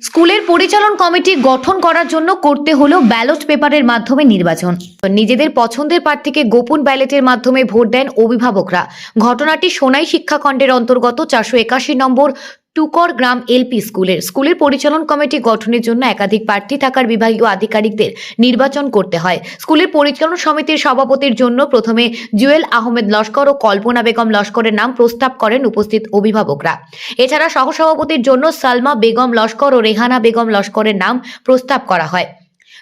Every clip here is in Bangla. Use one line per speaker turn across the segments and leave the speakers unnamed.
স্কুলের পরিচালন কমিটি গঠন করার জন্য করতে হলো ব্যালট পেপারের মাধ্যমে নির্বাচন। নিজেদের পছন্দের প্রার্থীকে গোপন ব্যালটের মাধ্যমে ভোট দেন অভিভাবকরা। ঘটনাটি সোনাই শিক্ষাখণ্ডের অন্তর্গত চারশো একাশি নম্বর টুকর গ্রাম এলপি স্কুলের। স্কুলের পরিচালন কমিটি গঠনের জন্য একাধিক প্রার্থী থাকার বিভাগীয় আধিকারিকদের নির্বাচন করতে হয়। স্কুলের পরিচালন সমিতির সভাপতির জন্য প্রথমে জুয়েল আহমেদ লস্কর ও কল্পনা বেগম লস্করের নাম প্রস্তাব করেন উপস্থিত অভিভাবকরা। এছাড়া সহসভাপতির জন্য সালমা বেগম লস্কর ও রেহানা বেগম লস্করের নাম প্রস্তাব করা হয়।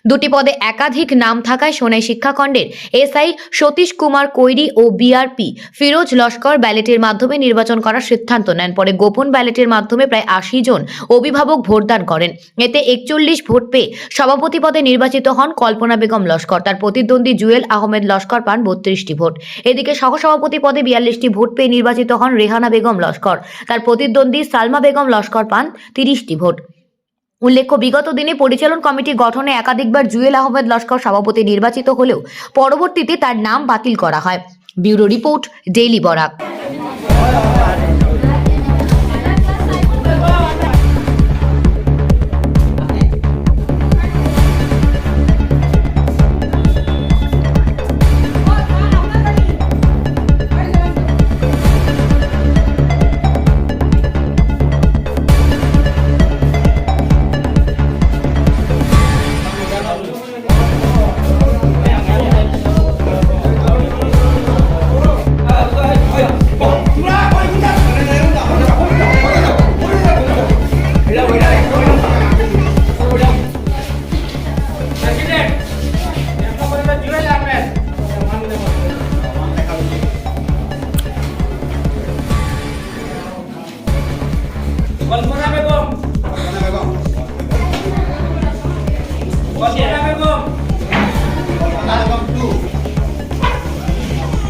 দুটি পদে একাধিক নাম থাকায় সোনাই শিক্ষাখণ্ডের এসআই সতীশ কুমার কৈরি ও বিআরপি ফিরোজ লস্কর ব্যালেটের মাধ্যমে নির্বাচন করার সিদ্ধান্ত নেন। পরে গোপন ব্যালেটের মাধ্যমে প্রায় আশি জন অভিভাবক ভোটদান করেন। এতে একচল্লিশ ভোট পেয়ে সভাপতি পদে নির্বাচিত হন কল্পনা বেগম লস্কর। তার প্রতিদ্বন্দ্বী জুয়েল আহমেদ লস্কর পান বত্রিশটি ভোট। এদিকে সহসভাপতি পদে বিয়াল্লিশটি ভোট পেয়ে নির্বাচিত হন রেহানা বেগম লস্কর। তার প্রতিদ্বন্দ্বী সালমা বেগম লস্কর পান তিরিশটি ভোট। উল্লেখ্য, বিগত দিনে পরিচালন কমিটি গঠনে একাধিকবার জুয়েল আহমেদ লস্কর সভাপতি নির্বাচিত হলেও পরবর্তীতে তার নাম বাতিল করা হয়। Bureau report, daily Barak.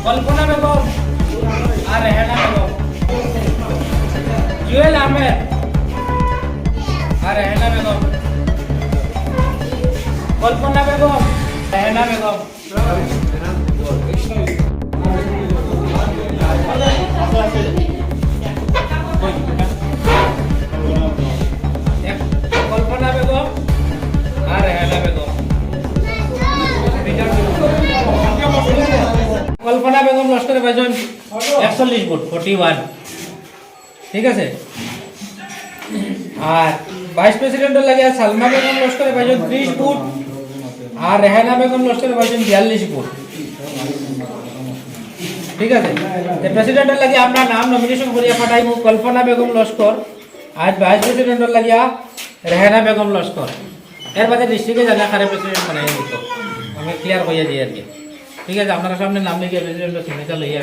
Kalpana Begum আর রেহানা বেগম জুয়েল আহমেদ আর রেহানা বেগম কল্পনা বেগম রেহানা বেগম কল্পনা বেগম লস্করে পাইছেন একচল্লিশ ভোট ফোর্টি ওয়ান ঠিক আছে? আর ভাইস প্রেসিডেন্টের লাগে সালমা বেগম লস্করে পাইছেন ত্রিশ ফুট আর রেহানা বেগম লস্করে পাইছেন বিয়াল্লিশ ফুট ঠিক আছে? প্রেসিডেন্টের লাগে আমরা নাম নমিনেশন করিয়া পাঠাইমু কল্পনা বেগম লস্কর আজ ভাইস প্রেসিডেন্টের লাগিয়া রেহানা বেগম লস্কর। এর বাদে ডিস্ট্রিক্টে জানা কারে প্রেসিডেন্ট বানাই দিত আমি ক্লিয়ার হইয়া দিই আর কি ঠিক আছে আপনারা সামনে নাম লিখে প্রেসিডেন্ট সিগনেচার লইয়া